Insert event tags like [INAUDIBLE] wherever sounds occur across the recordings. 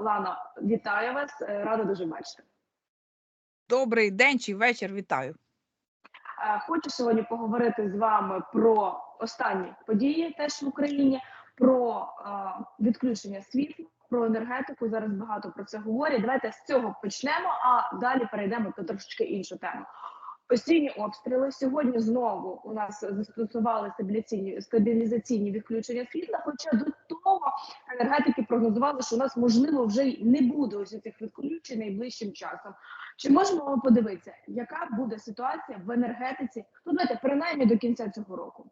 Лана, вітаю вас. е, Рада дуже бачити. Добрий день чи вечір, вітаю. Е, Хочу сьогодні поговорити з вами про останні події теж в Україні, про е, відключення світла, про енергетику. Зараз багато про це говорять. Давайте з цього почнемо, а далі перейдемо до трошечки іншу тему. Постійні обстріли сьогодні знову у нас застосували стабіляційні стабілізаційні відключення світла. Хоча до того енергетики прогнозували, що у нас можливо вже й не буде ось цих відключень найближчим часом. Чи можемо ми подивитися, яка буде ситуація в енергетиці? Ну, давайте принаймні до кінця цього року.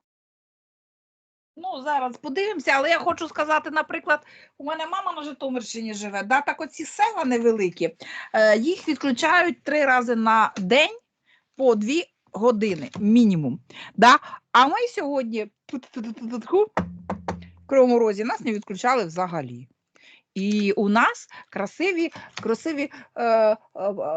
Ну, зараз подивимося, але я хочу сказати, наприклад, у мене мама на Житомирщині живе, да, так оці села невеликі, е, їх відключають три рази на день по дві години мінімум. Да? А ми сьогодні в Кривому Розі нас не відключали взагалі. І у нас красиві, красиві е, е,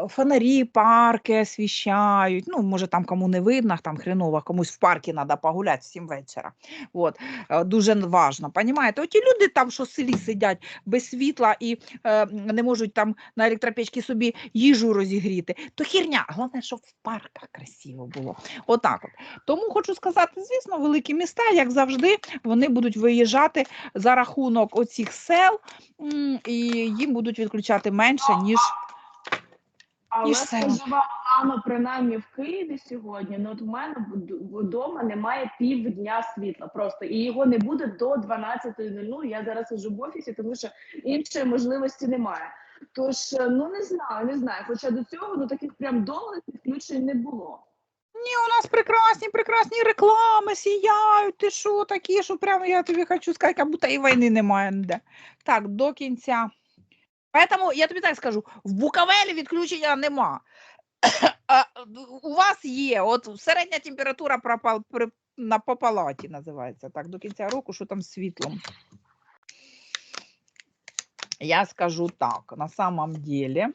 фонарі, парки освіщають. Ну, може, там кому не видно, там хреново, комусь в парку треба погуляти в 7 вечора. От, е, дуже важно. Понімаєте? Оті люди там, що в селі сидять без світла і е, не можуть там на електропечці собі їжу розігріти, то херня. Головне, щоб в парках красиво було. Отак от. Тому хочу сказати, звісно, великі міста, як завжди, вони будуть виїжджати за рахунок оцих сел, і їм будуть відключати менше, ніж Але І все. споживала принаймні в Києві сьогодні. Ну от в мене вдома немає півдня світла просто і його не буде до 12.00. Я зараз сиджу в офісі, тому що іншої можливості немає. Тож е, ну не знаю, не знаю. Хоча до цього ну таких прям довгих відключень не було. Ні, у нас прекрасні, прекрасні реклами сіяють. Ти що такі, що прямо я тобі хочу сказати, як будто і війни немає ніде. Так, до кінця. Поэтому я тобі так скажу: в Буковелі відключення нема. [COUGHS] А у вас є, от середня температура пропал, при, на по палаті називається так, до кінця року, що там з світлом. Я скажу так, на самом деле,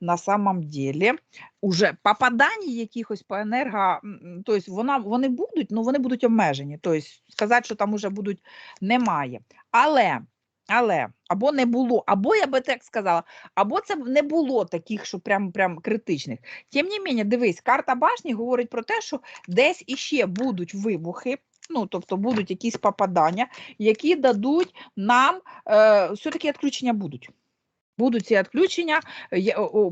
на самом деле, уже попадань якихось по енерго, тобто вона, вони будуть, ну вони будуть обмежені. Тобто сказати, що там уже будуть, немає. Але, але, або не було, або я би так сказала, або це не було таких, що прям, прям критичних. Тим не менше, дивись, карта башні говорить про те, що десь іще будуть вибухи. Ну, тобто будуть якісь попадання, які дадуть нам е, все-таки відключення будуть. Будуть ці відключення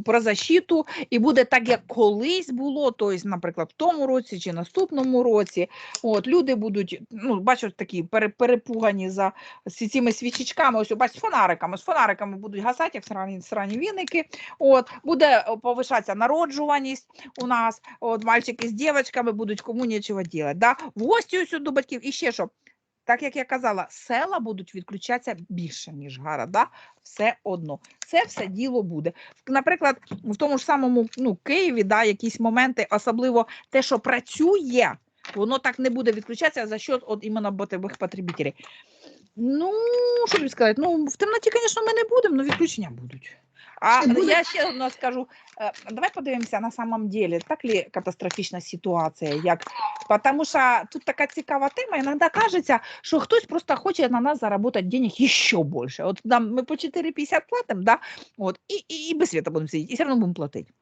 про защиту, і буде так, як колись було, тобто, наприклад, в тому році чи наступному році. От, люди будуть, ну, бачиш, такі пере- перепугані за цими свічечками, ось бач, з фонариками. З фонариками будуть гасати, як срані, срані віники. От, буде повишатися народжуваність у нас. От, мальчики з дівчатками будуть кому нічого. Да? В гості ось до батьків. І ще що. Так як я казала, села будуть відключатися більше, ніж города, все одно. Це все діло буде. Наприклад, в тому ж самому ну, Києві, да, якісь моменти, особливо те, що працює, воно так не буде відключатися за счет от іменно битових потребителів. Ну, що тобі сказати, ну, в темноті, звісно, ми не будемо, але відключення будуть. А буде- я ще одно скажу, е, давай подивимося на самом деле, так ли катастрофічна ситуація, як Потому що тут така цікава тема. Іноді кажеться, що хтось просто хоче на нас заработати денег ще більше. От нам ми по 4,50 платимо, да? От, і, і, і без світа будемо сидіти, і все одно будемо платити.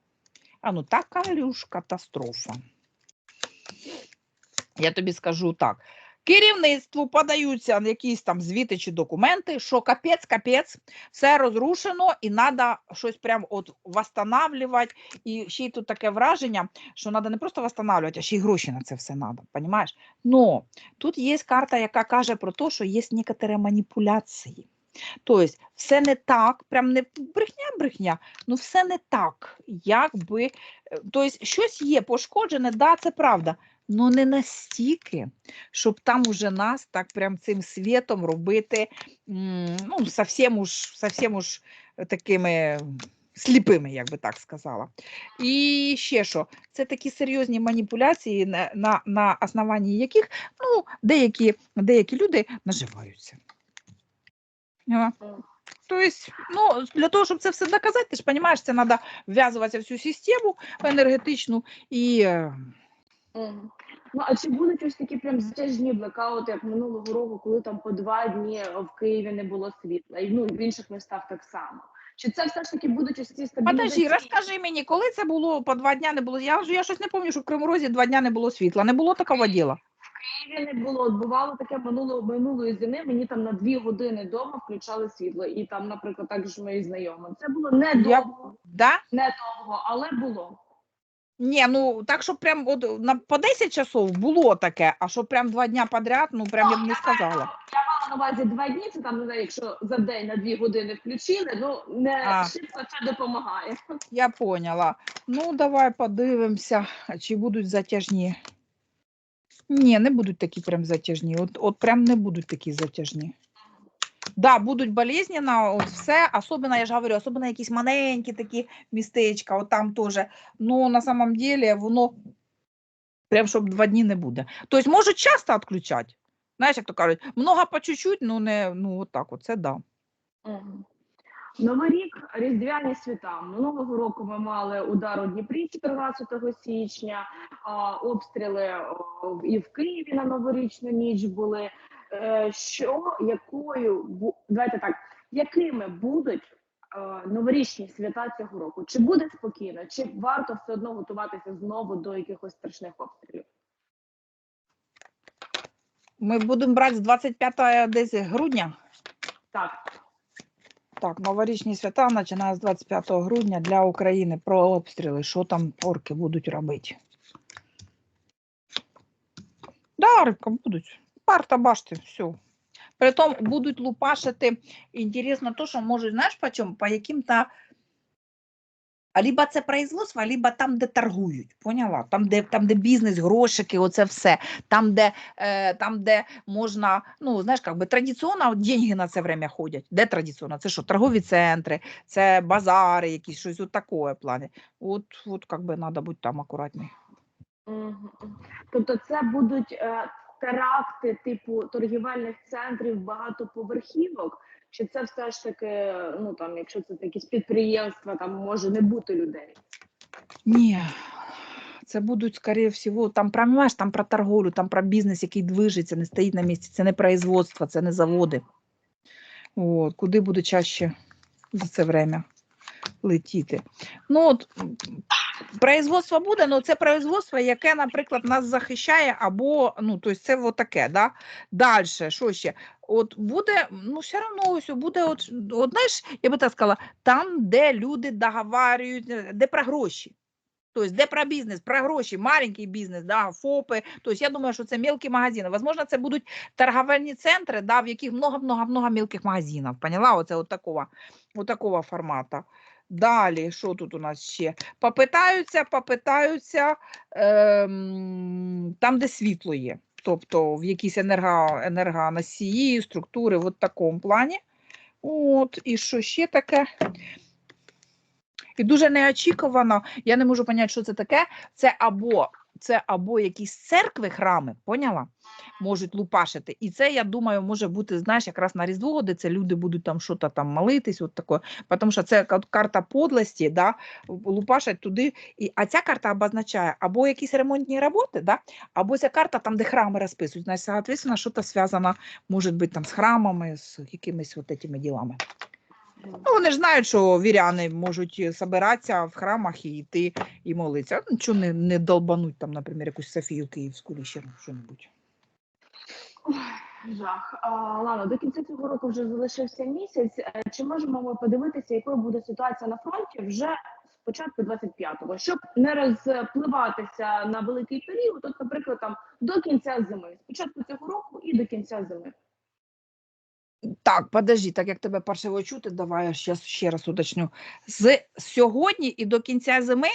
А ну така ж катастрофа. Я тобі скажу так. Керівництву подаються якісь там звіти чи документи, що капець, капець, все розрушено, і треба щось прям от восстанавливати. І ще й тут таке враження, що треба не просто восстанавливати, а ще й гроші на це все треба, розумієш? Но тут є карта, яка каже про те, що є некоторі маніпуляції. Тобто, все не так, прям не брехня-брехня, ну все не так, якби. е, Тобто, щось є пошкоджене, да, це правда. Ну не настільки, щоб там уже нас так прям цим світом робити, ну, совсем уж, совсем уж такими сліпими, як би так сказала. І ще що, це такі серйозні маніпуляції, на, на, на основанні яких ну, деякі, деякі люди наживаються. Тобто, ну, для того, щоб це все доказати, ти ж розумієш, це треба вв'язуватися в цю систему енергетичну і. Мгм. Ну а чи будуть ось такі прям затяжні блекаути, як минулого року, коли там по два дні в Києві не було світла, і ну в інших містах так само. Чи це все ж таки будуть ось ці стабілізаційні? Подожди, розкажи мені, коли це було по два дня не було. Я, ж- я щось не пам'ятаю, що в Кривому Розі два дня не було світла. Не було такого діла. Києві не було. От Бувало таке минуло минулої зими. Мені там на дві години вдома включали світло, і там, наприклад, також мої знайомі. Це було не Я- довго, Да? не довго, але було. Ні, ну так, щоб прям от, на, по 10 часов було таке, а щоб прям два дня подряд, ну прям я б не сказала. Я мала на увазі два дні. Це там не знаю, якщо за день на дві години включили, ну не А. швидко це допомагає. Я поняла. Ну, давай подивимося, чи будуть затяжні. Ні, не будуть такі прям затяжні. От, от прям не будуть такі затяжні. Да, будуть болезненно, от все, особливо, я ж говорю, особливо якісь маленькі такі містечка, от там теж. Ну, на самом деле, воно прям щоб два дні не буде. Тобто можуть часто відключати. Знаєш, як то кажуть, много по чуть-чуть, ну не ну от так, от, це да. Новий рік, різдвяні свята. Минулого року ми мали удар у Дніпрі 14 січня, обстріли і в Києві на новорічну ніч були. Е, Що якою давайте так, якими будуть е, новорічні свята цього року? Чи буде спокійно, чи варто все одно готуватися знову до якихось страшних обстрілів? Ми будемо брати з 25 десь грудня. Так, Так, новорічні свята починає з 25 грудня для України про обстріли. Що там орки будуть робити? Да, рибка будуть. Парта башти, все. Притом будуть лупашити. Інтересно то, що можуть, знаєш, по чому? По яким-то. Либо це производство, либо там, де торгують. Поняла? Там, де, там, де бізнес, грошики, оце все. Там, де, е, там, де можна, ну, знаєш, как би традиційно деньги на це время ходять. Де традиційно? Це що? Торгові центри, це базари, якісь щось от такое плані. От, от как би треба бути там акуратний. Мгм. Тобто це будуть е, теракти типу торгівельних центрів багатоповерхівок, чи це все ж таки, ну там, якщо це якісь підприємства, там може не бути людей. Ні, це будуть, скоріше всього, там про, понимаєш, там про торговлю, там про бізнес, який движеться, не стоїть на місці. Це не производство, це не заводи. От, куди буде чаще за це время летіти. Ну, от, производство буде, але це производство, яке, наприклад, нас захищає, або, ну, тобто це от таке, да? Далі, що ще? От буде, ну, все одно ось буде, от, от, знаєш, я би так сказала, там, де люди договарюють, де про гроші. Тобто, де про бізнес, про гроші, маленький бізнес, да, ФОПи. Тобто, я думаю, що це мелкі магазини. Возможно, це будуть торговельні центри, да, в яких много-много-много мелких магазинів. Поняла? Оце от такого, от такого формату. Далі, що тут у нас ще? Попитаються, попитаються ем, там, де світло є. Тобто в якісь енерго, енергоносії, структури, в такому плані. От, і що ще таке? І дуже неочікувано, я не можу поняти, що це таке. Це або це або якісь церкви, храми, поняла? Можуть лупашити. І це, я думаю, може бути, знаєш, якраз на Різдво, де це люди будуть там щось там молитись, от таке. Тому що це карта подлості, да? лупашать туди. І, а ця карта обозначає або якісь ремонтні роботи, да? або ця карта там, де храми розписують. Значить, соответственно, щось зв'язано, може бути там з храмами, з якимись от этими ділами. Ну, вони ж знають, що віряни можуть е, собиратися в храмах і йти і молитися. Ну, чого не, не долбануть там, наприклад, якусь Софію Київську чи ще що-небудь. Жах. А, Лана, до кінця цього року вже залишився місяць. Е, Чи можемо ми подивитися, якою буде ситуація на фронті вже з початку 25-го, щоб не розпливатися на великий період, от, наприклад, там до кінця зими, з початку цього року і до кінця зими. Так, подожди, так як тебе паршиво чути, давай я ще, ще раз уточню. З сьогодні і до кінця зими?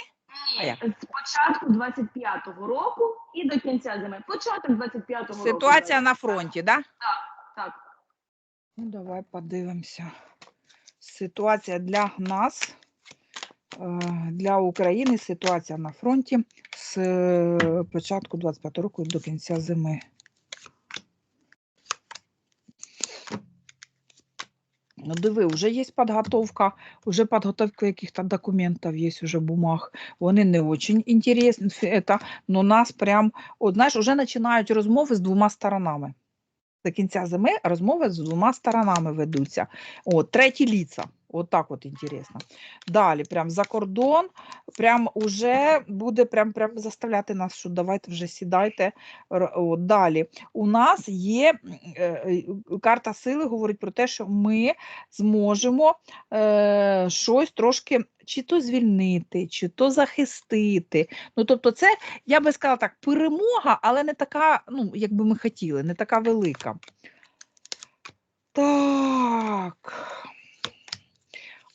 А як? З початку 25-го року і до кінця зими. Початок 25-го року. Ситуація на фронті, да? Так. Ну, давай подивимося. Ситуація для нас, е, для України, ситуація на фронті з е, початку 25-го року і до кінця зими. Ну, диви, вже є підготовка, вже підготовка яких-то документів є, вже бумаг. Вони не дуже інтересні, это, но нас прям, от, знаєш, вже починають розмови з двома сторонами. До кінця зими розмови з двома сторонами ведуться. От, треті ліца. От так от інтересно. Далі, прям за кордон, прям уже буде прям, прям заставляти нас, що давайте вже сідайте. От, далі. У нас є е, е, карта сили, говорить про те, що ми зможемо е, щось трошки чи то звільнити, чи то захистити. Ну, тобто, це, я би сказала так, перемога, але не така, ну, як би ми хотіли, не така велика. Так.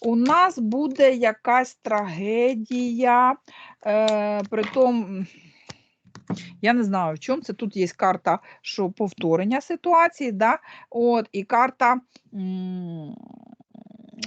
У нас буде якась трагедія. Е, притом, я не знаю, в чому це. Тут є карта, що повторення ситуації, да? От, і карта,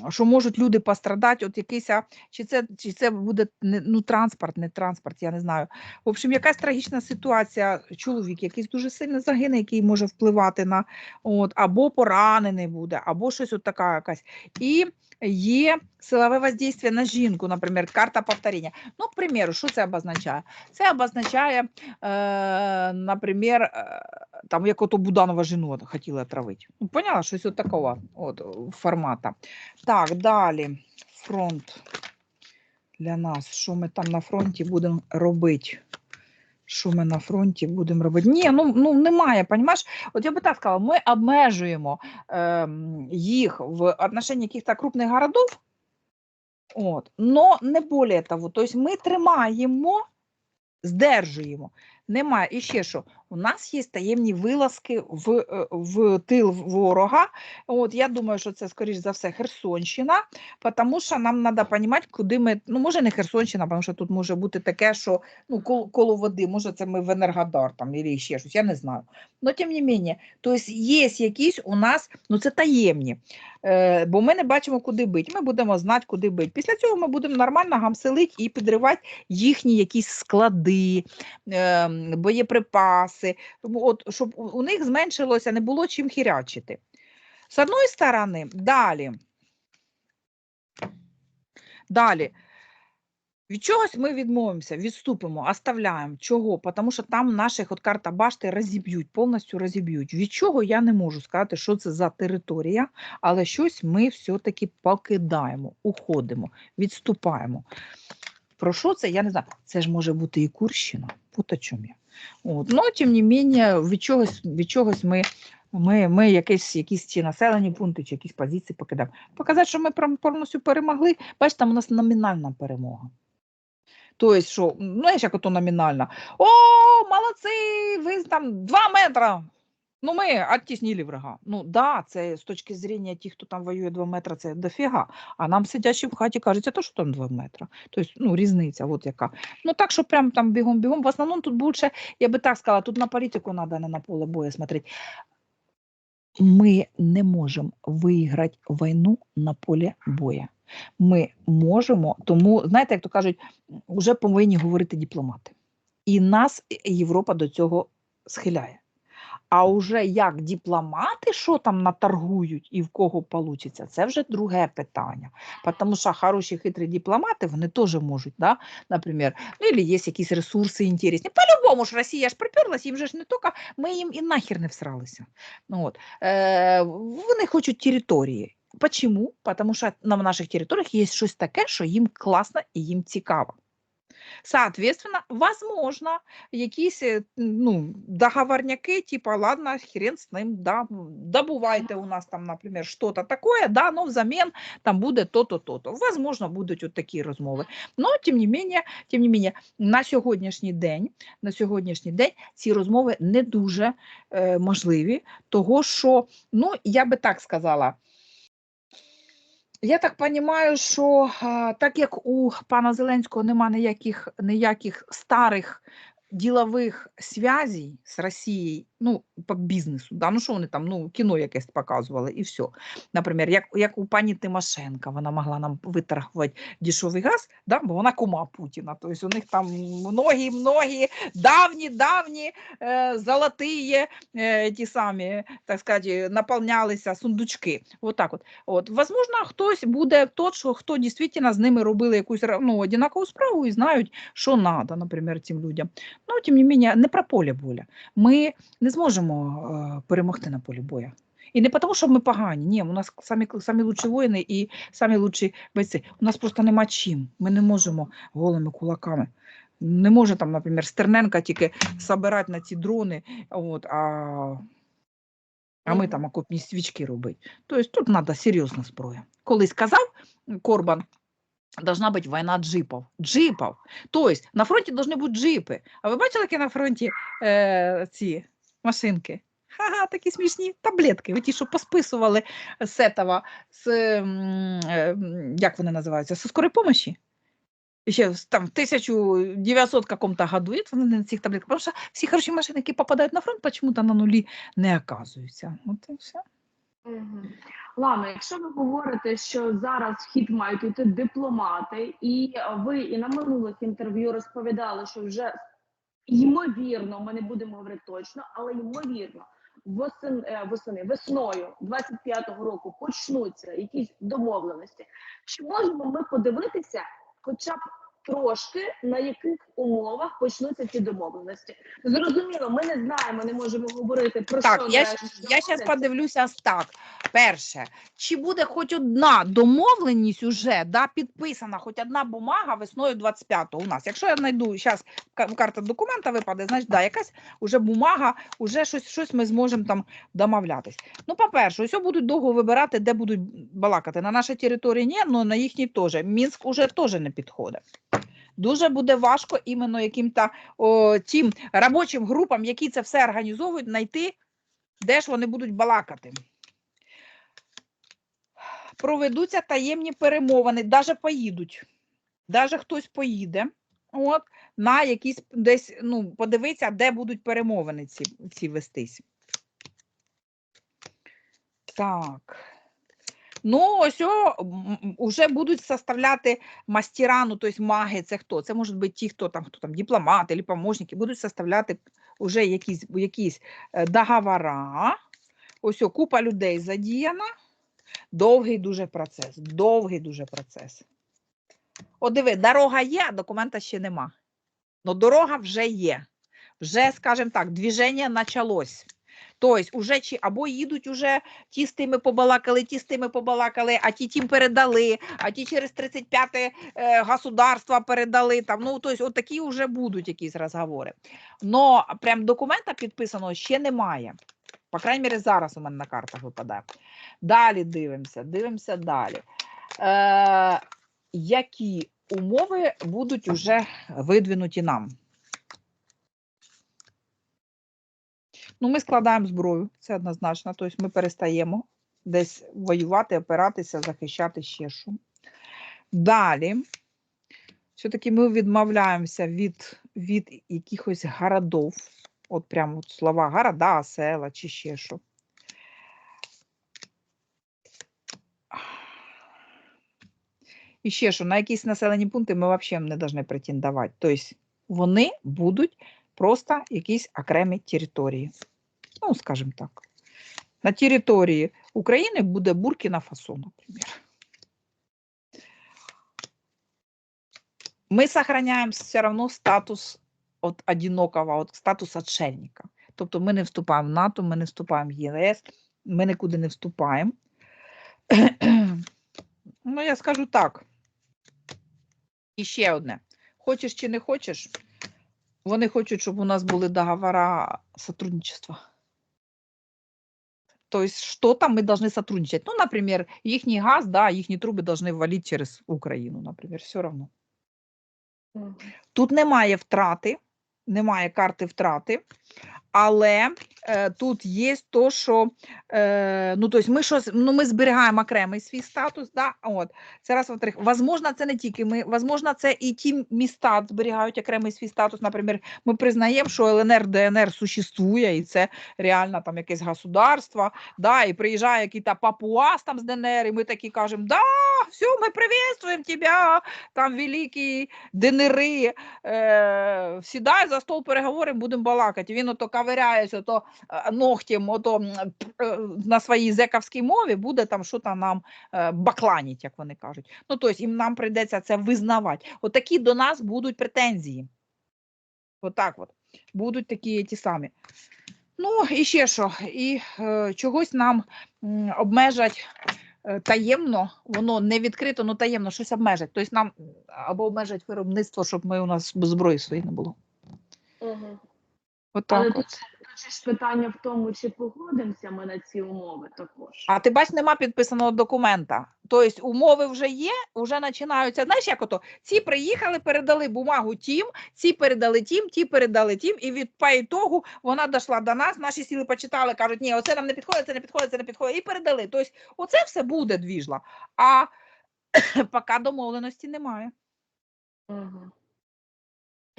що можуть люди пострадати, от якийсь, чи це, чи це буде ну, транспорт, не транспорт, я не знаю. В общем, якась трагічна ситуація, чоловік якийсь дуже сильно загине, який може впливати на, от, або поранений буде, або щось от така якась. І є силове воздействие на жінку, наприклад, карта повторення. Ну, к примеру, що це обозначає? Це обозначає, е, наприклад, е, там, як ото Буданова жену от хотіли отравити. Ну, поняла, щось от такого от, формата. Так, далі. Фронт для нас. Що ми там на фронті будемо робити? Що ми на фронті будемо робити? Ні, ну, ну немає, понімаєш? От я би так сказала, ми обмежуємо ем, їх в отношении каких-то крупних городов, от, но не более того. Тобто ми тримаємо, здержуємо. Немає. І ще що, у нас є таємні вилазки в, е, в тил ворога. От, я думаю, що це, скоріш за все, Херсонщина, тому що нам треба розуміти, куди ми, ну, може, не Херсонщина, тому що тут може бути таке, що ну, коло, води, може, це ми в Енергодар там, або ще щось, я не знаю. Но тим не менше, тобто є якісь у нас, ну це таємні, е, бо ми не бачимо, куди бити. Ми будемо знати, куди бити. Після цього ми будемо нормально гамселити і підривати їхні якісь склади, е, боєприпаси, тому от, щоб у них зменшилося, не було чим хірячити. З одної сторони, далі. Далі. Від чогось ми відмовимося, відступимо, оставляємо. Чого? Тому що там наших от карта башти розіб'ють, повністю розіб'ють. Від чого я не можу сказати, що це за територія, але щось ми все-таки покидаємо, уходимо, відступаємо. Про що це? Я не знаю. Це ж може бути і Курщина. От о чому я. От. Ну, тим не менше, від чогось, від чогось ми, ми, ми якісь, якісь чи населені пункти чи якісь позиції покидаємо. Показати, що ми повністю перемогли, бачите, там у нас номінальна перемога. Тобто, що, ну, знаєш, як ото номінальна. О, молодці, ви там 2 метра. Ну, ми оттіснили врага. Ну, да, це з точки зрення тих, хто там воює 2 метри, це дофіга. А нам сидячи в хаті кажуть, а то що там 2 метри. Тобто, ну, різниця, от яка. Ну, так, що прям там бігом-бігом. В основному тут більше, я би так сказала, тут на політику треба, не на поле бою смотреть. Ми не можемо виграти війну на полі бою. Ми можемо, тому, знаєте, як то кажуть, вже повинні говорити дипломати. І нас Європа до цього схиляє. А вже як дипломати, що там наторгують і в кого вийде, це вже друге питання. Тому що хороші хитрі дипломати, вони теж можуть, да? наприклад, ну, або є якісь ресурси інтересні. По-любому ж Росія ж приперлась, їм же ж не тільки, ми їм і нахер не всралися. Ну, от. Е, вони хочуть території. Почему? Потому що на наших територіях є щось таке, що їм класно і їм цікаво. Соответственно, возможно, якісь е, ну, договорняки, типа, ладно, хрен з ним, да, добувайте у нас там, наприклад, что-то такое, да, но взамін там буде то-то, то-то. Возможно, будуть от такі розмови. Но, тим не менее, тим не менее, на сьогоднішній день, на сьогоднішній день ці розмови не дуже е, можливі, того що, ну, я би так сказала, я так розумію, що так як у пана Зеленського нема ніяких, ніяких старих ділових зв'язей з Росією, ну, по бізнесу, да? ну що вони там, ну, кіно якесь показували і все. Наприклад, як, як у пані Тимошенка, вона могла нам виторгувати дешевий газ, да? бо вона кума Путіна. Тобто у них там многі-многі давні-давні е, золоті е, ті самі, так сказати, наповнялися сундучки. Вот так от. От, возможно, хтось буде тот, що хто дійсно з ними робили якусь ну, однакову справу і знають, що треба, наприклад, цим людям. Ну, тим не менше, не про поле боля. Ми не зможемо е, перемогти на полі бою. І не тому, що ми погані. Ні, у нас самі, самі лучші воїни і самі лучші бойці. У нас просто нема чим. Ми не можемо голими кулаками. Не може там, наприклад, Стерненка тільки собирати на ці дрони, от, а, а ми там окопні свічки робити. Тобто тут треба серйозна зброя. Колись казав Корбан, должна бути війна джипів. Джипів. Тобто на фронті повинні бути джипи. А ви бачили, які на фронті е, ці машинки? Ха-ха, такі смішні таблетки. Ви ті, що посписували з этого, з, е, як вони називаються, з скорої помощі? Ще там в 1900 каком-то году, і вони на цих таблетках. Тому що всі хороші машини, які попадають на фронт, почему-то на нулі не оказуються. От і все. Мгм. Лано, якщо ви говорите, що зараз в хід мають йти дипломати, і ви і на минулих інтерв'ю розповідали, що вже ймовірно, ми не будемо говорити точно, але ймовірно, восен, е, восени, весною 25-го року почнуться якісь домовленості. Чи можемо ми подивитися, хоча б трошки на яких умовах почнуться ці домовленості? Зрозуміло, ми не знаємо, не можемо говорити про Так, що я, зараз подивлюся так. Перше, чи буде хоч одна домовленість уже да, підписана, хоч одна бумага весною 25-го у нас. Якщо я знайду зараз карта документа випаде, значить, да, якась уже бумага, уже щось, щось ми зможемо там домовлятись. Ну, по-перше, ось будуть довго вибирати, де будуть балакати. На нашій території ні, але на їхній теж. Мінськ уже теж не підходить. Дуже буде важко іменно яким-то тим робочим групам, які це все організовують, знайти, де ж вони будуть балакати. Проведуться таємні перемовини, навіть поїдуть. Навіть хтось поїде от, на якісь десь, ну, подивитися, де будуть перемовини ці, ці вестись. Так. Ну, ось о, уже будуть составляти мастера, ну, тобто маги, це хто? Це можуть бути ті, хто там, хто там дипломати або помощники, будуть составляти вже якісь, якісь е, договора. Ось о, купа людей задіяна. Довгий дуже процес. Довгий дуже процес. От диви, дорога є, а документа ще нема. Ну, дорога вже є. Вже, скажімо так, движення почалось. Тобто, уже чи або їдуть уже ті з тими побалакали, ті з тими побалакали, а ті тим передали, а ті через 35-те е, государство передали. Там, ну, тобто, от такі вже будуть якісь розговори. Но прям документа підписаного ще немає. По крайній мірі, зараз у мене на картах випадає. Далі дивимося, дивимося далі. Е, які умови будуть уже видвинуті нам? Ну, ми складаємо зброю, це однозначно. Тобто ми перестаємо десь воювати, опиратися, захищати ще що. Далі, все-таки ми відмовляємося від, від якихось городов. От прямо от слова города, села чи ще що. І ще що, на якісь населені пункти ми взагалі не повинні претендувати. Тобто вони будуть просто якісь окремі території. Ну, скажімо так. На території України буде Буркіна Фасо, наприклад. Мы сохраняем все равно статус от одинокого, от статус отшельника. Тобто ми не вступаємо в НАТО, ми не вступаємо в ЄС, ми нікуди не вступаємо. ну, я скажу так. І ще одне. Хочеш чи не хочеш, вони хочуть, щоб у нас були договора сотрудничества. То есть что-то мы должны сотрудничать. Ну, например, их газ, да, их труби должны валить через Україну, наприклад, все равно. Мгм. Тут немає втрати, немає карти втрати, але е, тут є то, що е, ну, тобто ми, щось, ну, ми зберігаємо окремий свій статус. Да? От. Це раз, во-вторых, возможно, це не тільки ми, возможно, це і ті міста зберігають окремий свій статус. Наприклад, ми признаємо, що ЛНР, ДНР существує, і це реально там якесь государство, да, і приїжджає якийсь папуас там з ДНР, і ми такі кажемо, да, все, ми приветствуємо тебе, там великі ДНРи, е, сідай за стол переговорів, будемо балакати. Він ото ковиряється ото е, ногтем ото, е, на своїй зековській мові, буде там що там нам е, бакланіть, як вони кажуть. Ну, тобто їм нам прийдеться це визнавати. Отакі до нас будуть претензії. Отак от. Будуть такі ті самі. Ну, і ще що, і е, чогось нам обмежать е, таємно, воно не відкрито, ну таємно щось обмежать. Тобто нам або обмежать виробництво, щоб ми у нас зброї своєї не було. Угу. От Але тут, от. тут ж питання в тому, чи погодимося ми на ці умови також. А ти бач, нема підписаного документа. Тобто умови вже є, вже починаються. Знаєш, як ото ці приїхали, передали бумагу тім, ці передали тім, ті передали тім, і від по ітогу вона дійшла до нас. Наші сіли почитали, кажуть, ні, оце нам не підходить, це не підходить, це не підходить, і передали. Тобто, оце все буде двіжла. А [CLEARS THROAT] поки домовленості немає. Угу.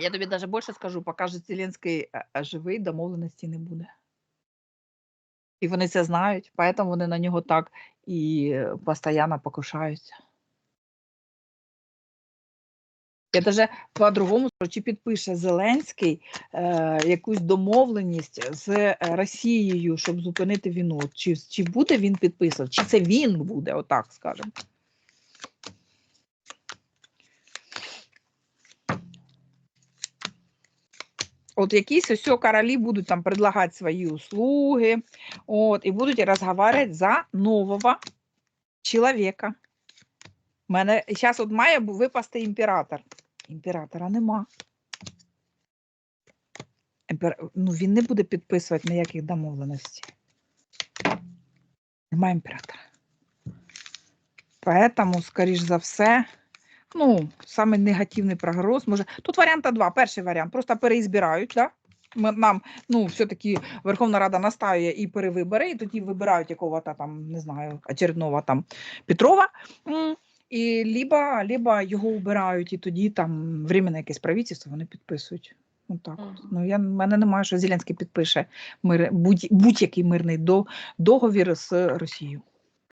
Я тобі навіть більше скажу, поки ж Зеленський живий, домовленості не буде. І вони це знають, тому вони на нього так і е, постійно покушаються. Я навіть по-другому чи підпише Зеленський е, якусь домовленість з е, Росією, щоб зупинити війну. Чи, чи буде він підписувати, чи це він буде, отак скажемо. От якісь ось королі будуть там предлагати свої услуги, от, і будуть розговорювати за нового чоловіка. У мене зараз от має випасти імператор. Імператора нема. Імпер... Ну, він не буде підписувати ніяких домовленостей. Нема імператора. Поэтому, скоріш за все, ну, саме негативний прогноз може. Тут варіанта два. Перший варіант просто переізбирають, да? Ми, нам, ну, все-таки Верховна Рада настаює і перевибори, і тоді вибирають якого-то там, не знаю, очередного там Петрова. І либо, либо його убирають, і тоді там временне якесь правительство вони підписують. Ну, так от. Ну, я, в мене немає, що Зеленський підпише мир, будь, будь-який мирний до, договір з Росією.